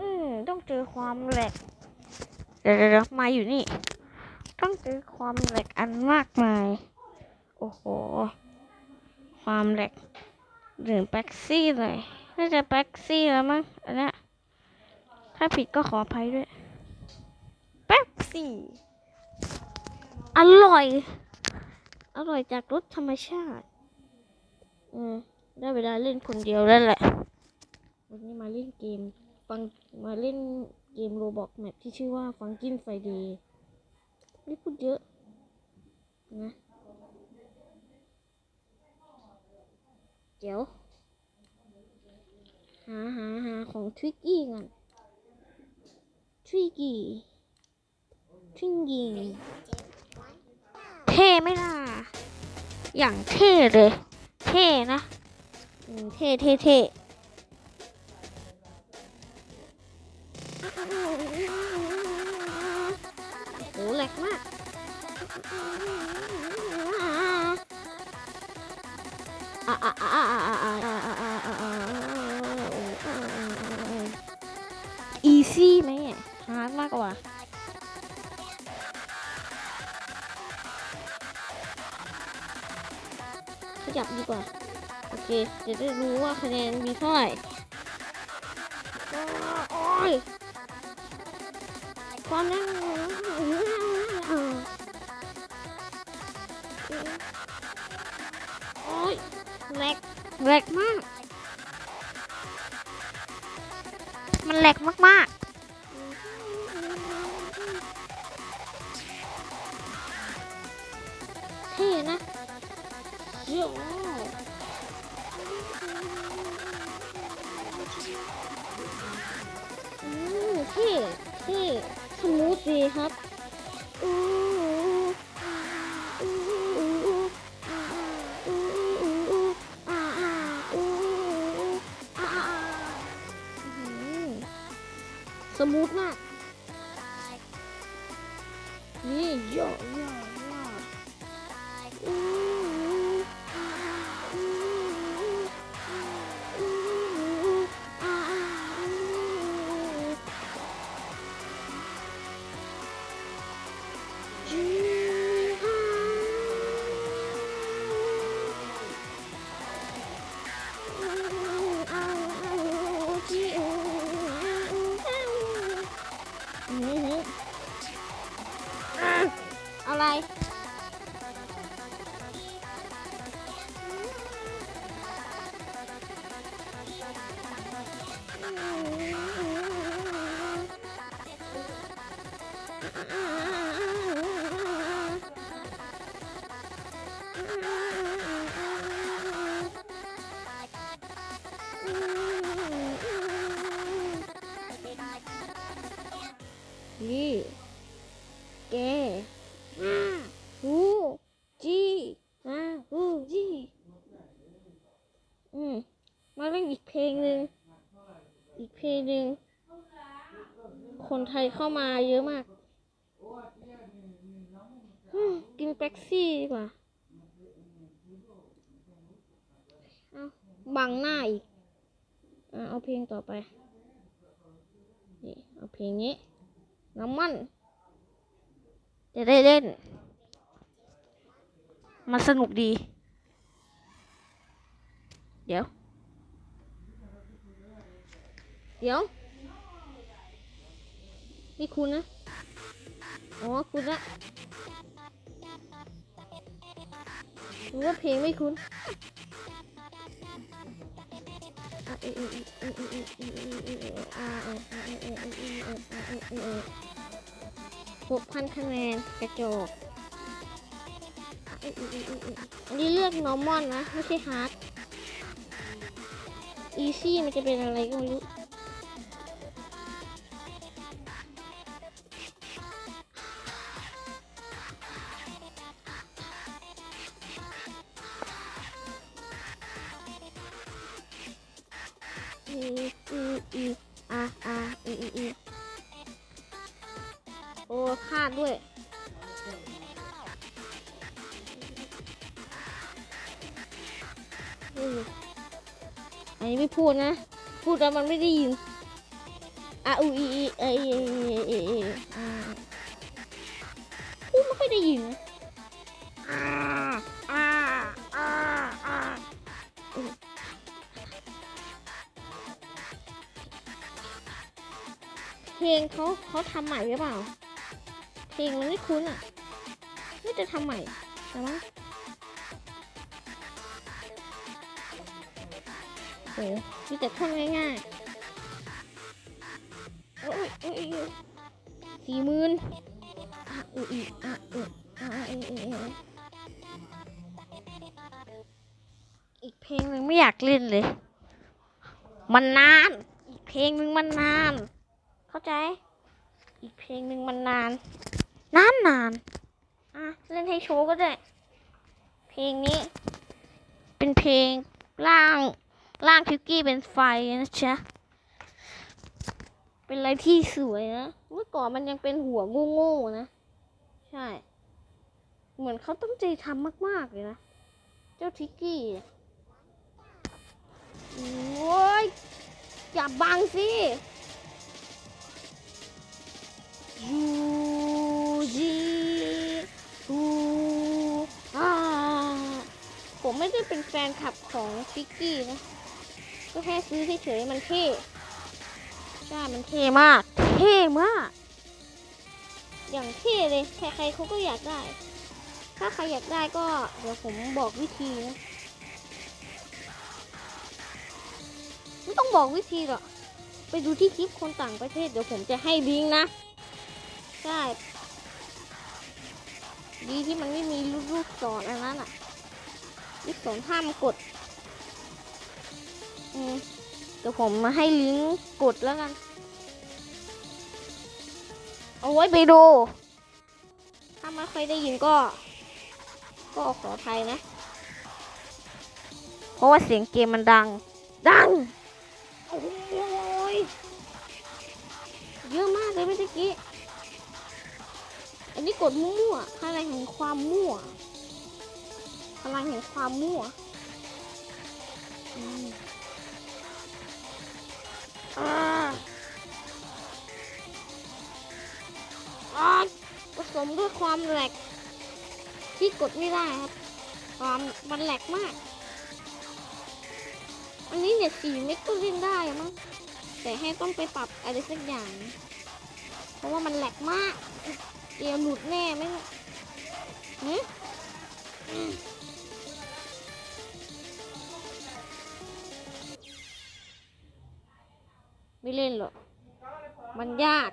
อืมต้องเจอความแหลกเดี๋ยวเดี๋ยวเดี๋ยวมาอยู่นี่ ต้องเจอความแหลกอันมากมาย โอ้โห ความแหลกดื่มแป๊กซี่เลยน่าจะแป๊กซี่แล้วมั้งอันเนี้ยถ้าผิดก็ขออภัยด้วย แป๊กซี่ อร่อย อร่อยจากรสธรรมชาติ อืม ได้เวลาเล่นคนเดียวแล้วแหละ วันนี้มาเล่นเกม ฟังมาเล่นเกมโรบอกแมปที่ชื่อว่าฟังกินไฟเดย์ไม่พูดเยอะนะเดี๋ยว หาหาหาของทริกกี้ก่อนทริกกี้ทริกกี้เท่ไหมล่ะ อย่างเท่เลย เท่นะ เท่เท่เท่ แหลกมาก อีซี่ไหมฮาร์ดมากกว่าขยับดีกว่า โอเค จะได้รู้ว่าคะแนนมีเท่าไหร่โอ้ยความนั่ง โอ้ยแหลกแหลกมาก มันแหลกมากๆเท่นะเยี่ยมอืมเท่เท่สมูทดีครับ สมูทมาก นี่เยโยโยอู้อู้ นี่แกอ่าฮูจีอ่าฮูจีอืมมาเล่นอีกเพลงหนึ่งอีกเพลงหนึ่งคนไทยเข้ามาเยอะมาก กินแป๊กซี่ดีกว่าเอาบังหน้าอีก เอาเพลงต่อไป นี่ เอาเพลงนี้ น้ำมัน จะได้เล่น มันสนุกดี เดี๋ยว เดี๋ยว นี่คุณนะอ๋อคุณนะรู้ว่าเพลงไม่คุ้นอะเออเออเออเออเออเออเออเออเออเออเออ 6,000คะแนนกระจกอันนี้เลือก normal นะ ไม่ใช่ hard easy มันจะเป็นอะไรก็ไม่รู้าดด้วย อันนี้ไม่พูดนะ พูดแล้วมันไม่ได้ยินอะอูอีอีเอเอเอเอยเอยอ่าพูดไม่ค่อยได้ยินอาอาอาอาเพลงเขาเขาทำใหม่หรือเปล่า เพลงมันไม่คุ้นอะนี่จะทำใหม่แต่ว่าโอ้ยมีแต่ท่อนง่ายๆโอ้ยโอ้ยสี่หมื่นอะอุ้ยอะอุ้ยอะเอเอเออีกเพลงหนึ่งไม่อยากเล่นเลย มันนาน อีกเพลงหนึ่งมันนาน เข้าใจ อีกเพลงหนึ่งมันนาน นานนานอะเล่นให้โชว์ก็ได้ เพลงนี้ เป็นเพลงร่างร่างพิวกี้เป็นไฟนะจ๊ะเป็นอะไรที่สวยนะ เมื่อก่อนมันยังเป็นหัวโง่ๆนะ ใช่ เหมือนเขาตั้งใจทำมากๆเลยนะ เจ้าทิกกี้เนี่ยโอ้ยอย่าบังสิ ไม่ได้เป็นแฟนคลับของทิกกี้นะ ก็แค่ซื้อเฉยๆมันเท่ใช่มันเท่มาก เท่มาก อย่างเท่เลย ใครๆเขาก็อยากได้ ถ้าใครอยากได้ก็เดี๋ยวผมบอกวิธีนะไม่ต้องบอกวิธีหรอก ไปดูที่คลิปคนต่างประเทศ เดี๋ยวผมจะให้ลิงก์นะ ใช่ ดีที่มันไม่มีลูกๆศรอันนั้นอะ ลูกศรห้ามกดเดี๋ยวผมมาให้ลิงก์กดแล้วกัน เอาไว้ไปดู ถ้าไม่ค่อยได้ยินก็ ก็ขออภัยนะ เพราะว่าเสียงเกมมันดัง ดัง โอ้ย เยอะมากเลยเมื่อกี้ อันนี้กดมั่วๆพลังแห่งความมั่ว ลังแห่งความมั่วอ่าผสมด้วยความแหลก ที่กดไม่ได้ครับความมันแหลกมาก อันนี้เนี่ยสี่เมกก็เล่นได้มั้งแต่ให้ต้องไปปรับอะไรสักอย่าง เพราะว่ามันแหลกมาก เกมหลุดแน่ไหมเนี่หืม ไม่เล่นหรอก มันยาก